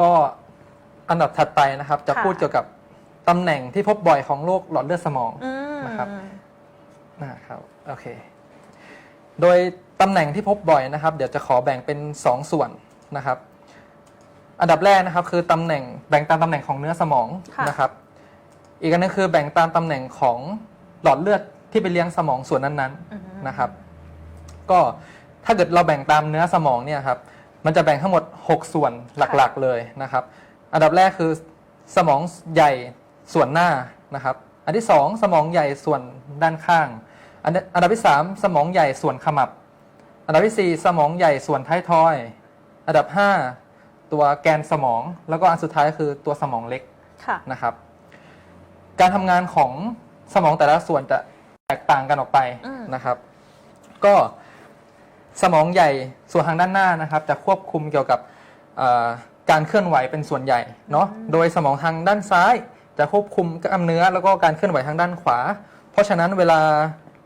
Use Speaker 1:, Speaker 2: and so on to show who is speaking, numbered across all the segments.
Speaker 1: ก็อันดับถัดไปนะครับ จะ
Speaker 2: ค่ะ
Speaker 1: พูดเกี่ยวกับตำแหน่งที่พบบ่อยของโรคหลอดเลือดสมอง
Speaker 2: อืม
Speaker 1: นะครับ นะครับโอเค โดยตำแหน่งที่พบบ่อยนะครับ เดี๋ยวจะขอแบ่งเป็น2ส่วนนะครับ อันดับแรกนะครับคือตำแหน่งแบ่งตามตำแหน่งของเนื้อสมอง
Speaker 2: ค่ะ
Speaker 1: นะครับ อีกอันนึงคือแบ่งตามตำแหน่งของหลอดเลือดที่ไปเลี้ยงสมองส่วนนั้น
Speaker 2: อืม
Speaker 1: ๆนะครับ ก็ถ้าเกิดเราแบ่งตามเนื้อสมองเนี่ยครับ มันจะแบ่งทั้งหมด 6 ส่วนหลักๆเลยนะครับ อันดับแรกคือสมองใหญ่ส่วนหน้านะครับ อันที่ 2 สมองใหญ่ส่วนด้านข้าง อันดับอันดับที่ 3 สมองใหญ่ส่วนขมับ อันดับทีสี่ 4 สมองใหญ่ส่วนท้ายทอย อันดับ 5 ตัวแกนสมอง แล้วก็อันสุดท้ายคือตัวสมองเล็ก
Speaker 2: ค่ะ
Speaker 1: นะครับ การทำงานของสมองแต่ละส่วนจะแตกต่างกันออกไป
Speaker 2: อืม
Speaker 1: นะครับ ก็ สมองใหญ่ส่วนทางด้านหน้านะครับ จะควบคุมเกี่ยวกับเอ่อการเคลื่อนไหวเป็นส่วนใหญ่เนาะโดยสมองทางด้านซ้าย จะควบคุมกล้ามเนื้อแล้วก็การเคลื่อนไหวทางด้านขวา เพราะฉะนั้นเวลา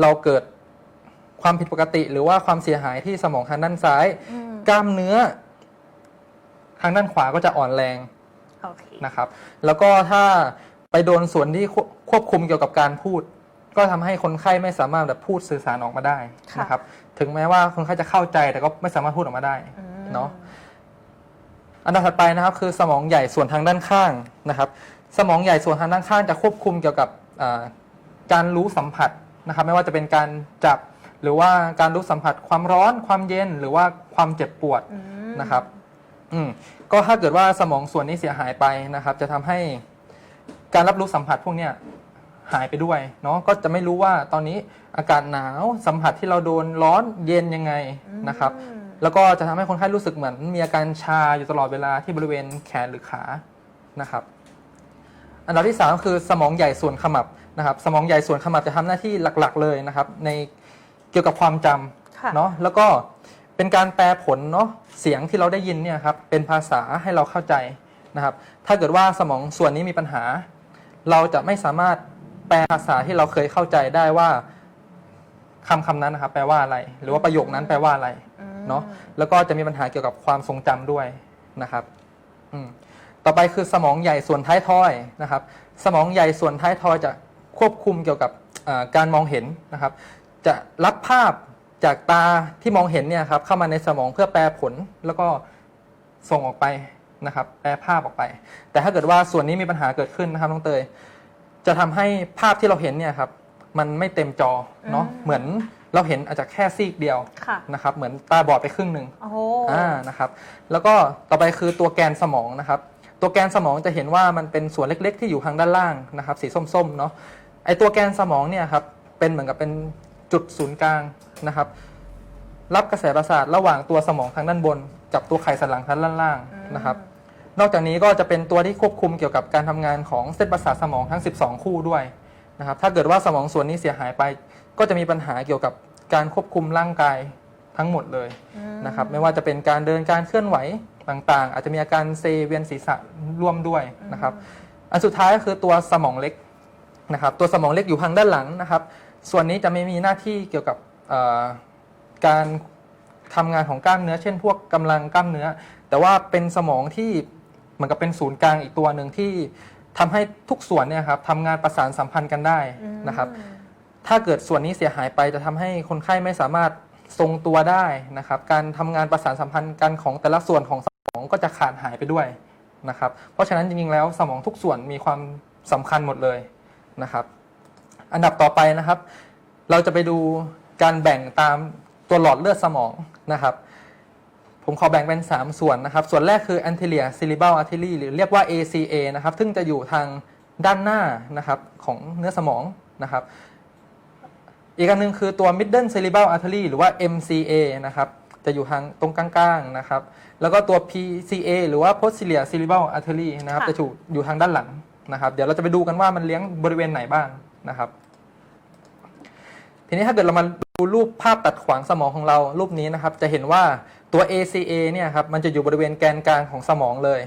Speaker 1: เราเกิดความผิดปกติ หรือว่าความเสียหายที่สมองทางด้านซ้าย
Speaker 2: อืม
Speaker 1: กล้ามเนื้อ ทางด้านขวาก็จะอ่อนแรง
Speaker 2: โอเค
Speaker 1: นะครับ แล้วก็ถ้าไปโดนส่วนที่ควควบคุมเกี่ยวกับการพูด ก็ทำให้คนไข้ไม่สามารถแบบพูดสื่อสารออกมาได้
Speaker 2: ค่ะ
Speaker 1: นะครับ ถึงแม้ว่าคนไข้จะเข้าใจแต่ก็ไม่สามารถพูดออกมาได้
Speaker 2: อืม
Speaker 1: เนาะอันดับถัดไปนะครับ คือสมองใหญ่ส่วนทางด้านข้างนะครับ สมองใหญ่ส่วนทางด้านข้างจะควบคุมเกี่ยวกับอ่าการรู้สัมผัสนะครับ ไม่ว่าจะเป็นการจับหรือว่าการรู้สัมผัสความร้อนความเย็นหรือว่าความเจ็บปวด
Speaker 2: อืม
Speaker 1: นะครับ อืมก็ถ้าเกิดว่าสมองส่วนนี้เสียหายไปนะครับ จะทำให้การรับรู้สัมผัสพวกเนี้ย หายไปด้วยเนาะก็จะไม่รู้ว่าตอนนี้อากาศหนาวสัมผัสที่เราโดนร้อนเย็นยังไงนะครับ
Speaker 2: อืม
Speaker 1: แล้วก็จะทำให้คนไข้รู้สึกเหมือน มีอาการชาอยู่ตลอดเวลาที่บริเวณแขนหรือขานะครับ อันดับที่สามก็คือสมองใหญ่ส่วนขมับนะครับ สมองใหญ่ส่วนขมับจะทำหน้าที่หลักๆ เลยนะครับ ในเกี่ยวกับความจำ
Speaker 2: ค่ะ
Speaker 1: เนาะแล้วก็เป็นการแปลผลเนาะเสียงที่เราได้ยินเนี่ยครับเป็นภาษาให้เราเข้าใจนะครับ ถ้าเกิดว่าสมองส่วนนี้มีปัญหา เราจะไม่สามารถ แปลภาษาที่เราเคยเข้าใจได้ว่าคำคำนั้นนะครับแปลว่าอะไร หรือว่าประโยคนั้นแปลว่าอะไร
Speaker 2: อืม
Speaker 1: เนาะแล้วก็จะมีปัญหาเกี่ยวกับความทรงจำด้วยนะครับอืมต่อไปคือสมองใหญ่ส่วนท้ายทอยนะครับ สมองใหญ่ส่วนท้ายทอยจะควบคุมเกี่ยวกับอ่าการมองเห็นนะครับ จะรับภาพจากตาที่มองเห็นเนี่ยครับเข้ามาในสมองเพื่อแปลผลแล้วก็ส่งออกไปนะครับ แปลภาพออกไป แต่ถ้าเกิดว่าส่วนนี้มีปัญหาเกิดขึ้นนะครับน้องเตย จะทำให้ภาพที่เราเห็นเนี่ยครับมันไม่เต็มจอเนาะ
Speaker 2: อืม
Speaker 1: เหมือนเราเห็นอาจจะแค่ซีกเดียว
Speaker 2: ค่ะ
Speaker 1: นะครับเหมือนตาบอดไปครึ่งหนึ่ง
Speaker 2: โอ้โห
Speaker 1: อ่านะครับแล้วก็ต่อไปคือตัวแกนสมองนะครับ ตัวแกนสมองจะเห็นว่ามันเป็นส่วนเล็กๆ ที่อยู่ทางด้านล่างนะครับ สีส้มๆเนาะไอตัวแกนสมองเนี่ยครับเป็นเหมือนกับเป็นจุดศูนย์กลางนะครับ รับกระแสประสาทระหว่างตัวสมองทางด้านบน กับตัวไขสันหลังทางด้านล่างนะครับ นอกจากนี้ก็จะเป็นตัวที่ควบคุมเกี่ยวกับการทำงานของเส้นประสาทสมองทั้ง 12 คู่ด้วยนะครับถ้าเกิดว่าสมองส่วนนี้เสียหายไป ก็จะมีปัญหาเกี่ยวกับการควบคุมร่างกายทั้งหมดเลย
Speaker 2: อืม
Speaker 1: นะครับไม่ว่าจะเป็นการเดินการเคลื่อนไหวต่างๆ อาจจะมีอาการเซเวียนศีรษะร่วมด้วยนะครับอันสุดท้ายก็คือตัวสมองเล็กนะครับตัวสมองเล็กอยู่ทางด้านหลังนะครับ ส่วนนี้จะไม่มีหน้าที่เกี่ยวกับเอ่อการทำงานของกล้ามเนื้อ เช่น พวกกำลังกล้ามเนื้อ แต่ว่าเป็นสมองที่ เหมือนกับเป็นศูนย์กลางอีกตัวหนึ่งที่ทำให้ทุกส่วนเนี่ยครับทำงานประสานสัมพันธ์กันได้นะครับ ถ้าเกิดส่วนนี้เสียหายไปจะทำให้คนไข้ไม่สามารถทรงตัวได้นะครับ การทำงานประสานสัมพันธ์กันของแต่ละส่วนของสมองก็จะขาดหายไปด้วยนะครับ เพราะฉะนั้นจริงๆแล้วสมองทุกส่วนมีความสำคัญหมดเลยนะครับ อันดับต่อไปนะครับ เราจะไปดูการแบ่งตามตัวหลอดเลือดสมองนะครับ ผมขอแบ่งเป็น 3 ส่วนนะครับ ส่วนแรกคือ anterior cerebral artery หรือเรียกว่า ACA นะครับ ซึ่งจะอยู่ทางด้านหน้านะครับของเนื้อสมองนะครับ อีกอันหนึงคือตัว middle cerebral artery หรือว่า MCA นะครับจะอยู่ทางตรงกลางๆนะครับ แล้วก็ตัว PCA หรือว่า posterior cerebral artery นะครับ
Speaker 2: ค่ะ
Speaker 1: จะอยู่อยู่ทางด้านหลังนะครับ เดี๋ยวเราจะไปดูกันว่ามันเลี้ยงบริเวณไหนบ้างนะครับ ทีนี้ถ้าเกิดเรามาดูรูปภาพตัดขวางสมองของเรารูปนี้นะครับ จะเห็นว่า ตัว ACA เนี่ยครับมันจะอยู่บริเวณแกนกลางของสมองเลย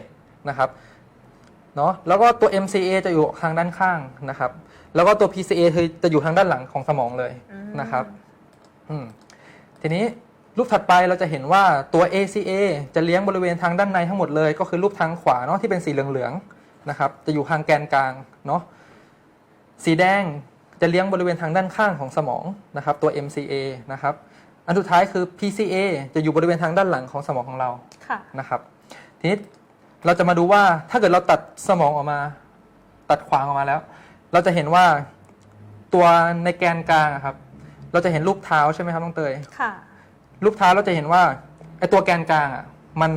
Speaker 1: นะครับเนาะแล้วก็ตัว MCA จะอยู่ทางด้านข้างนะครับ แล้วก็ตัว PCA คือจะอยู่ทางด้านหลังของสมองเลยนะครับทีนี้รูปถัดไปเราจะเห็นว่าตัว ACA จะเลี้ยงบริเวณทางด้านในทั้งหมดเลย ก็คือรูปทางขวาเนาะที่เป็นสีเหลืองๆนะครับ จะอยู่ทางแกนกลางเนาะสีแดงจะเลี้ยงบริเวณทางด้านข้างของสมองนะครับ ตัว MCA นะครับ อันสุดท้ายคือ PCA จะอยู่บริเวณทางด้านหลังของสมองของเรา
Speaker 2: ค่ะ
Speaker 1: นะครับทีนี้เราจะมาดูว่าถ้าเกิดเราตัดสมองออกมา ตัดขวางออกมาแล้ว เราจะเห็นว่าตัวในแกนกลางอะครับ เราจะเห็นรูปเท้าใช่ไหมครับน้องเตย
Speaker 2: ค่ะ
Speaker 1: รูปเท้าเราจะเห็นว่าไอตัวแกนกลางอะมัน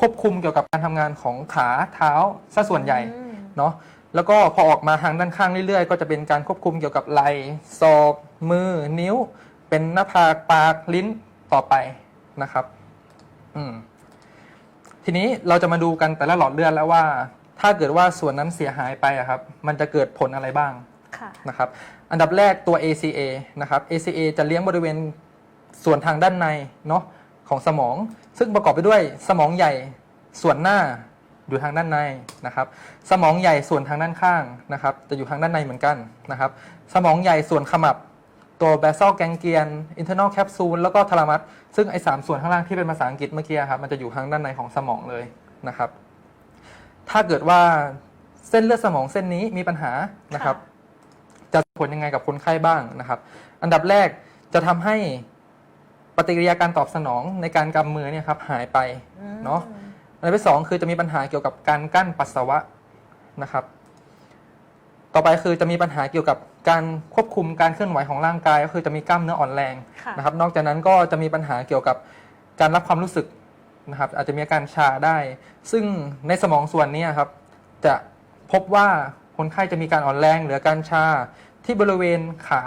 Speaker 1: ควบคุมเกี่ยวกับการทำงานของขาเท้าซะส่วนใหญ่
Speaker 2: อืม
Speaker 1: เนาะแล้วก็พอออกมาทางด้านข้างเรื่อยๆ ก็จะเป็นการควบคุมเกี่ยวกับไหล่ศอกมือ นิ้ว เป็นหน้าผากปากลิ้นต่อไปนะครับ อืม ทีนี้เราจะมาดูกันแต่ละหลอดเลือดแล้วว่า ถ้าเกิดว่าส่วนนั้นเสียหายไปอะครับ มันจะเกิดผลอะไรบ้างะนะครับ อันดับแรกตัว ACA นะครับ ACA จะเลี้ยงบริเวณส่วนทางด้านในเนาะของสมอง ซึ่งประกอบไปด้วยสมองใหญ่ส่วนหน้าอยู่ทางด้านในนะครับ สมองใหญ่ส่วนทางด้านข้างนะครับ จะอยู่ทางด้านในเหมือนกันนะครับ สมองใหญ่ส่วนขมับ ตัว basal ganglion internal capsule แล้วก็ทาลามัสซึ่งไอ้สามส่วนข้างล่างที่เป็นภาษาอังกฤษเมื่อกี้ครับมันจะอยู่ทางด้านในของสมองเลยนะครับ ถ้าเกิดว่าเส้นเลือดสมองเส้นนี้มีปัญหานะครับ จะส่งผลยังไงกับคนไข้บ้างนะครับ อันดับแรกจะทำให้ปฏิกิริยาการตอบสนองในการกำมือเนี่ยครับหายไป
Speaker 2: อืม
Speaker 1: เนาะอันดับที่สองคือจะมีปัญหาเกี่ยวกับการกั้นปัสสาวะนะครับ ต่อไปคือจะมีปัญหาเกี่ยวกับการควบคุมการเคลื่อนไหวของร่างกาย ก็คือจะมีกล้ามเนื้ออ่อนแรง
Speaker 2: ค่ะ
Speaker 1: นะครับ นอกจากนั้นก็จะมีปัญหาเกี่ยวกับการรับความรู้สึกนะครับ อาจจะมีอาการชาได้ ซึ่งในสมองส่วนนี้ครับ จะพบว่าคนไข้จะมีการอ่อนแรงหรืออาการชาที่บริเวณขา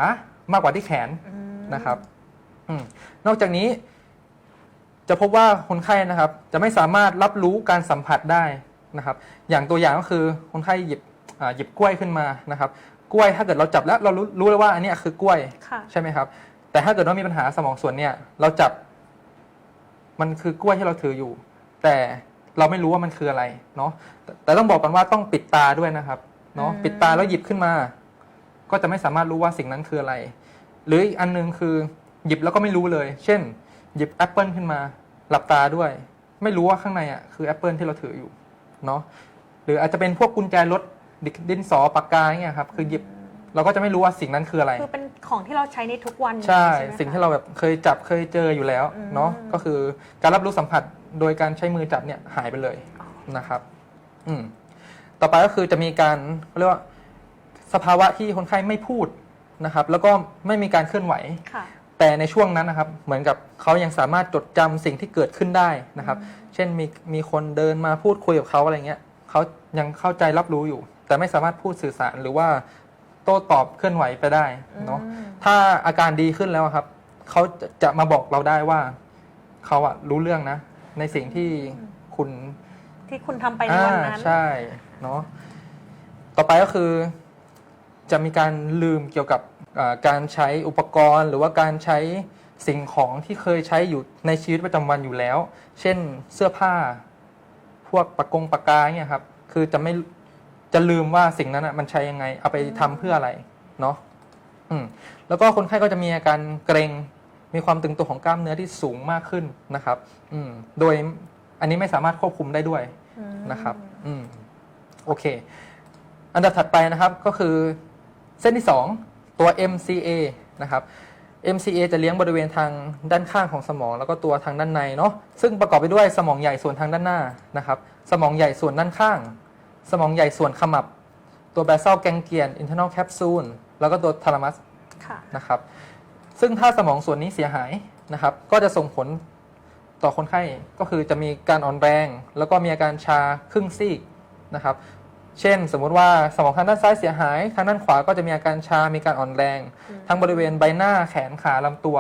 Speaker 1: มากกว่าที่แขน
Speaker 2: อืม
Speaker 1: นะครับอมนอกจากนี้ จะพบว่าคนไข้นะครับ จะไม่สามารถรับรู้การสัมผัสได้นะครับ อย่างตัวอย่างก็คือคนไข้หยิบอ่า หยิบกล้วยขึ้นมานะครับ กล้วยถ้าเกิดเราจับแล้วเรารู้รู้แล้วว่าอันเนี้ยคือกล้วย
Speaker 2: ค่ะ
Speaker 1: ใช่ไหมครับ แต่ถ้าเกิดว่ามีปัญหาสมองส่วนเนี่ยเราจับ มันคือกล้วยที่เราถืออยู่ แต่เราไม่รู้ว่ามันคืออะไรเนาะแต่แต่ต้องบอกกันว่าต้องปิดตาด้วยนะครับเนาะ
Speaker 2: อืม
Speaker 1: ปิดตาแล้วหยิบขึ้นมา ก็จะไม่สามารถรู้ว่าสิ่งนั้นคืออะไร หรืออีกอันหนึงคือหยิบแล้วก็ไม่รู้เลย เช่น หยิบแอปเปิลขึ้นมา หลับตาด้วย ไม่รู้ว่าข้างในอะคือแอปเปิลที่เราถืออยู่เนาะหรืออาจจะเป็นพวกกุญแจรถ ดิดินสอปากกาเนี่ยครับคือหยิบเราก็จะไม่รู้ว่าสิ่งนั้นคืออะไร
Speaker 2: คือเป็นของที่เราใช้ในทุกวัน
Speaker 1: ใช่
Speaker 2: ไหมคะ
Speaker 1: สิ่งที่เราแบบเคยจับเคยเจออยู่แล้ว
Speaker 2: อืม
Speaker 1: เนาะก็คือการรับรู้สัมผัสโดยการใช้มือจับเนี่ยหายไปเลยนะครับอืมต่อไปก็คือจะมีการเขาเรียกว่าสภาวะที่คนไข้ไม่พูดนะครับ แล้วก็ไม่มีการเคลื่อนไหว
Speaker 2: ค่ะ
Speaker 1: แต่ในช่วงนั้นนะครับ เหมือนกับเขายังสามารถจดจำสิ่งที่เกิดขึ้นได้นะครับ เช่นมีมีคนเดินมาพูดคุยกับเขาอะไรเงี้ยเขายังเข้าใจรับรู้อยู่ แต่ไม่สามารถพูดสื่อสารหรือว่าโต้ตอบเคลื่อนไหวไปได้เนาะ
Speaker 2: อืม
Speaker 1: ถ้าอาการดีขึ้นแล้วอะครับเขาจะจะมาบอกเราได้ว่าเขาอะรู้เรื่องนะ ในสิ่งที่คุณ
Speaker 2: ที่คุณทำไปในวันนั้น
Speaker 1: อ่าใช่เนาะต่อไปก็คือ จะมีการลืมเกี่ยวกับอ่าการใช้อุปกรณ์ หรือว่าการใช้สิ่งของที่เคยใช้อยู่ในชีวิตประจำวันอยู่แล้ว เช่นเสื้อผ้า พวกปากกงปากกาเนี่ยครับ คือจะไม่ จะลืมว่าสิ่งนั้นอะมันใช้ยังไง เอาไปทำเพื่ออะไรเนาะอืมแล้วก็คนไข้ก็จะมีอาการเกรงมีความตึงตัวของกล้ามเนื้อที่สูงมากขึ้นนะครับ อืมโดยอันนี้ไม่สามารถควบคุมได้ด้วย
Speaker 2: อืม
Speaker 1: นะครับ อืมโอเค อันดับถัดไปนะครับก็คือเส้นที่ 2 ตัว MCA นะครับ MCA จะเลี้ยงบริเวณทางด้านข้างของสมอง แล้วก็ตัวทางด้านในเนาะซึ่งประกอบไปด้วยสมองใหญ่ส่วนทางด้านหน้านะครับ สมองใหญ่ส่วนด้านข้าง สมองใหญ่ส่วนขมับ ตัว basal ganglion internal capsule แล้วก็ตัว thalamus
Speaker 2: ค่ะ
Speaker 1: นะครับ ซึ่งถ้าสมองส่วนนี้เสียหายนะครับ ก็จะส่งผลต่อคนไข้ก็คือจะมีการอ่อนแรง แล้วก็มีอาการชาครึ่งซีกนะครับ เช่นสมมุติว่าสมองทางด้านซ้ายเสียหาย ทางด้านขวาก็จะมีอาการชา มีการอ่อนแรง
Speaker 2: อืม
Speaker 1: ทั้งบริเวณใบหน้าแขนขาลำตัว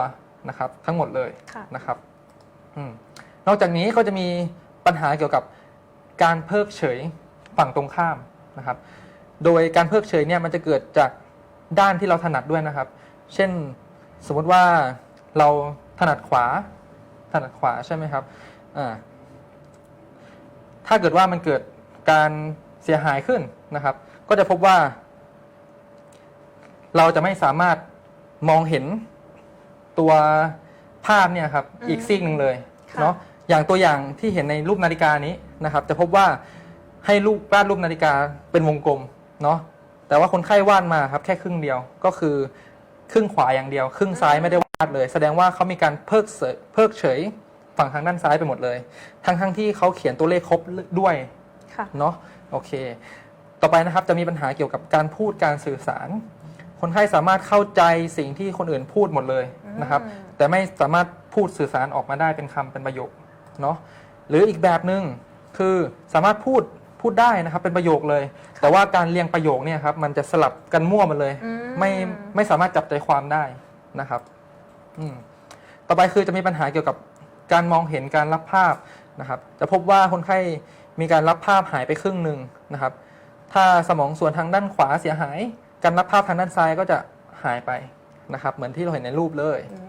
Speaker 1: นะครับ ทั้งหมดเลย
Speaker 2: ค่ะ
Speaker 1: นะครับอืมนอกจากนี้ก็จะมีปัญหาเกี่ยวกับการเพิกเฉย ฝั่งตรงข้ามนะครับ โดยการเพิกเฉยเนี่ยมันจะเกิดจากด้านที่เราถนัดด้วยนะครับ เช่นสมมติว่าเราถนัดขวา ถนัดขวาใช่ไหมครับอ่าถ้าเกิดว่ามันเกิดการเสียหายขึ้นนะครับ ก็จะพบว่า เราจะไม่สามารถมองเห็นตัวภภาพเนี่ยครับ
Speaker 2: อืม
Speaker 1: อีกซีกหนึ่งเลย
Speaker 2: ค่ะ
Speaker 1: เนาะอย่างตัวอย่างที่เห็นในรูปนาฬิกานี้นะครับ จะพบว่า ให้รูปวาดรูปนาฬิกาเป็นวงกลมเนาะแต่ว่าคนไข้วาดมาครับแค่ครึ่งเดียวก็คือครึ่งขวาอย่างเดียว ครึ่งซ้ายไม่ได้วาดเลย แสดงว่าเขามีการเพิกเฉยเพิกเฉยฝั่งทางด้านซ้ายไปหมดเลย ทั้งทั้งๆที่เขาเขียนตัวเลขครบด้วย
Speaker 2: ค่ะ
Speaker 1: เนาะโอเค ต่อไปนะครับจะมีปัญหาเกี่ยวกับการพูดการสื่อสาร คนไข้สามารถเข้าใจสิ่งที่คนอื่นพูดหมดเลยนะครับ
Speaker 2: อืม
Speaker 1: แต่ไม่สามารถพูดสื่อสารออกมาได้เป็นคำเป็นประโยคเนาะหรืออีกแบบหนึ่งคือสามารถพูด พูดได้นะครับเป็นประโยคเลย แต่ว่าการเรียงประโยคเนี่ยครับมันจะสลับกันมั่วหมดเลย
Speaker 2: อื
Speaker 1: ไม่ไม่สามารถจับใจความได้นะครับอืมต่อไปคือจะมีปัญหาเกี่ยวกับการมองเห็นการรับภาพนะครับ จะพบว่าคนไข้มีการรับภาพหายไปครึ่งหนึ่งนะครับ ถ้าสมองส่วนทางด้านขวาเสียหาย การรับภาพทางด้านซ้ายก็จะหายไปนะครับ เหมือนที่เราเห็นในรูปเลย
Speaker 2: อืม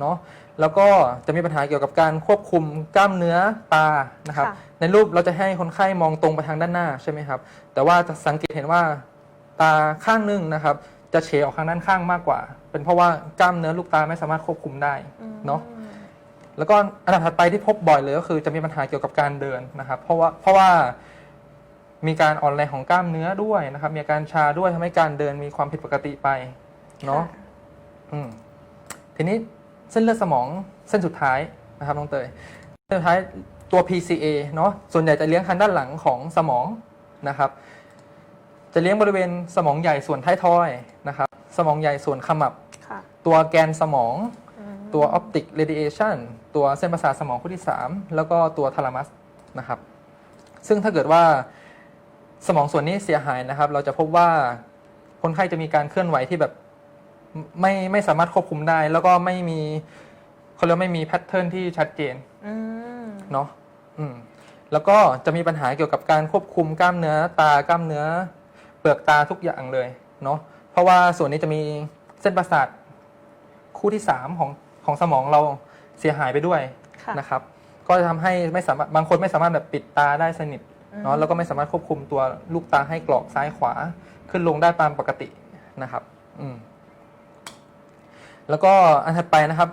Speaker 1: เนาะแล้วก็จะมีปัญหาเกี่ยวกับการควบคุมกล้ามเนื้อตานะครับ
Speaker 2: ค่ะ
Speaker 1: ในรูปเราจะให้คนไข้มองตรงไปทางด้านหน้าใช่ไหมครับ แต่ว่าจะสังเกตเห็นว่าตาข้างหนึงนะครับ จะเฉออกทางด้านข้างมากกว่า เป็นเพราะว่ากล้ามเนื้อลูกตาไม่สามารถควบคุมได้
Speaker 2: อืม
Speaker 1: เนาะ แล้วก็อันดับถัดไปที่พบบ่อยเลยก็คือจะมีปัญหาเกี่ยวกับการเดินนะครับ เพราะว่าเพราะว่ามีการอ่อนแรงของกล้ามเนื้อด้วยนะครับ มีอาการชาด้วยทำให้การเดินมีความผิดปกติไปเนาะ
Speaker 2: ค่
Speaker 1: อืมทีนี้ เส้นเลือดสมองเส้นสุดท้ายนะครับน้องเตยเส้นสุดท้ายตัว PCA เนาะส่วนใหญ่จะเลี้ยงทางด้านหลังของสมองนะครับ จะเลี้ยงบริเวณสมองใหญ่ส่วนท้ายทอยนะครับ สมองใหญ่ส่วนขมับ
Speaker 2: ค่ะ
Speaker 1: ตัวแกนสมอง
Speaker 2: อืม
Speaker 1: ตัว optic radiation ตัวเส้นประสาทสมองคู่ที่ 3 แล้วก็ตัวทาลามัสนะครับ ซึ่งถ้าเกิดว่าสมองส่วนนี้เสียหายนะครับ เราจะพบว่าคนไข้จะมีการเคลื่อนไหวที่แบบ ไม่ไม่สามารถควบคุมได้ แล้วก็ไม่มีเขาเรียกว่าไม่มีแพทเทิร์นที่ชัดเจน
Speaker 2: อืม
Speaker 1: เนาะอืมแล้วก็จะมีปัญหาเกี่ยวกับการควบคุมกล้ามเนื้อตากล้ามเนื้อ เปลือกตาทุกอย่างเลยเนาะเพราะว่าส่วนนี้จะมีเส้นประสาทคู่ที่3ของของสมองเราเสียหายไปด้วย
Speaker 2: ค่ะ
Speaker 1: นะครับ ก็จะทำให้ไม่สามารถบางคนไม่สามารถแบบปิดตาได้สนิท
Speaker 2: อืม
Speaker 1: เนาะแล้วก็ไม่สามารถควบคุมตัวลูกตาให้กรอกซ้ายขวา ขึ้นลงได้ตามปกตินะครับ อืม แล้วก็อันถัดไปนะครับ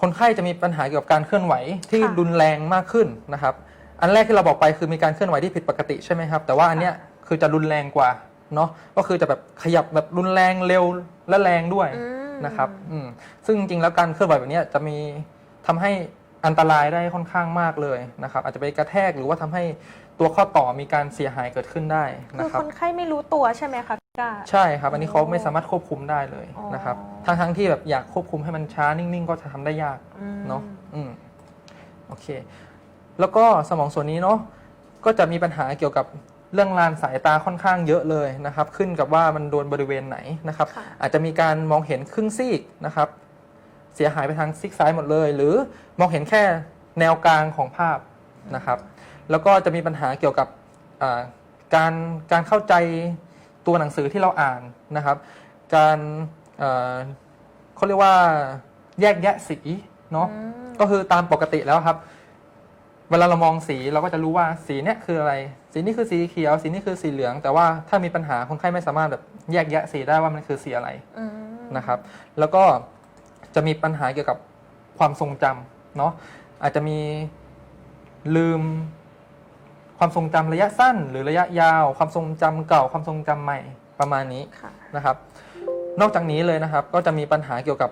Speaker 1: คนไข้จะมีปัญหาเกี่ยวกับการเคลื่อนไหวที่
Speaker 2: ค่ะ
Speaker 1: รุนแรงมากขึ้นนะครับ อันแรกที่เราบอกไปคือมีการเคลื่อนไหวที่ผิดปกติใช่ไหมครับ แต่ว่าอันเนี้ยคือจะรุนแรงกว่าเนาะก็คือจะแบบขยับแบบรุนแรงเร็วและแรงด้วย
Speaker 2: อืม
Speaker 1: นะครับอืมซึ่งจริงๆ แล้วการเคลื่อนไหวแบบเนี้ยจะมีทำให้อันตรายได้ค่อนข้างมากเลยนะครับ อาจจะไปกระแทกหรือว่าทำให้ตัวข้อต่อมีการเสียหายเกิดขึ้นได้
Speaker 2: คื
Speaker 1: นะ
Speaker 2: อ
Speaker 1: ครับ
Speaker 2: คนไข้ไม่รู้ตัวใช่ไหมคะพี่ กา
Speaker 1: ใช่ครับ อันนี้เขาไม่สามารถควบคุมได้เลย
Speaker 2: อ๋อ
Speaker 1: นะครับทั้งทั้งๆที่แบบอยากควบคุมให้มันช้านิ่งๆ ก็จะทำได้ยาก
Speaker 2: อืม
Speaker 1: เนาะอืมโอเค แล้วก็สมองส่วนนี้เนาะ ก็จะมีปัญหาเกี่ยวกับเรื่องลานสายตาค่อนข้างเยอะเลยนะครับ ขึ้นกับว่ามันโดนบริเวณไหนนะครับ
Speaker 2: ค่ะ
Speaker 1: อาจจะมีการมองเห็นครึ่งซีกนะครับ เสียหายไปทางซีกซ้ายหมดเลย หรือมองเห็นแค่แนวกลางของภาพนะครับ แล้วก็จะมีปัญหาเกี่ยวกับอ่าการการเข้าใจ ตัวหนังสือที่เราอ่านนะครับ การเอ่อเขาเรียกว่าแยกแยะสีเนาะ
Speaker 2: อืม
Speaker 1: ก็คือตามปกติแล้วครับ เวลาเรามองสีเราก็จะรู้ว่าสีเนี้ยคืออะไร สีนี้คือสีเขียว สีนี้คือสีเหลือง แต่ว่าถ้ามีปัญหาคนไข้ไม่สามารถแบบแยกแยะสีได้ว่ามันคือสีอะไร
Speaker 2: อืม
Speaker 1: นะครับ แล้วก็จะมีปัญหาเกี่ยวกับความทรงจำเนาะอาจจะมีลืม ความทรงจำระยะสั้น หรือระยะยาว ความทรงจำเก่าความทรงจำใหม่ประมาณนี้
Speaker 2: ค่ะ
Speaker 1: นะครับ นอกจากนี้เลยนะครับ ก็จะมีปัญหาเกี่ยวกับ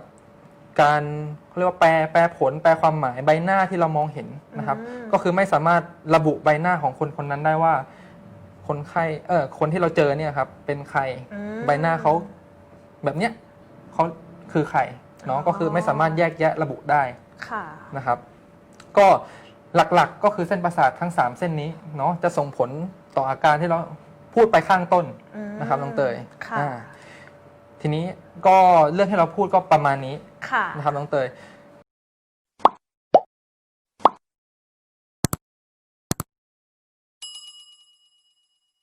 Speaker 1: การเขาเรียกว่าแปลแปลผล แปลความหมายใบหน้าที่เรามองเห็นนะครับ
Speaker 2: อืม
Speaker 1: ก็คือไม่สามารถระบุใบหน้าของคนคนนั้นได้ว่า คนไข้เออคนที่เราเจอเนี่ยครับ เป็นใคร
Speaker 2: อืม
Speaker 1: ใบหน้าเขาแบบเนี้ยเขาคือใครเนาะ
Speaker 2: อ๋อ
Speaker 1: ก็คือไม่สามารถแยกแยะระบุได้
Speaker 2: ค่ะ
Speaker 1: นะครับ ก็ หลักๆ ก็คือเส้นประสาททั้ง 3 เส้นนี้เนาะจะส่งผลต่ออาการที่เราพูดไปข้างต้น
Speaker 2: อืม
Speaker 1: นะครับน้องเตย
Speaker 2: ค่ะ
Speaker 1: อ่าทีนี้ก็เรื่องที่เราพูดก็ประมาณนี้
Speaker 2: ค่ะ
Speaker 1: นะครับน้องเตย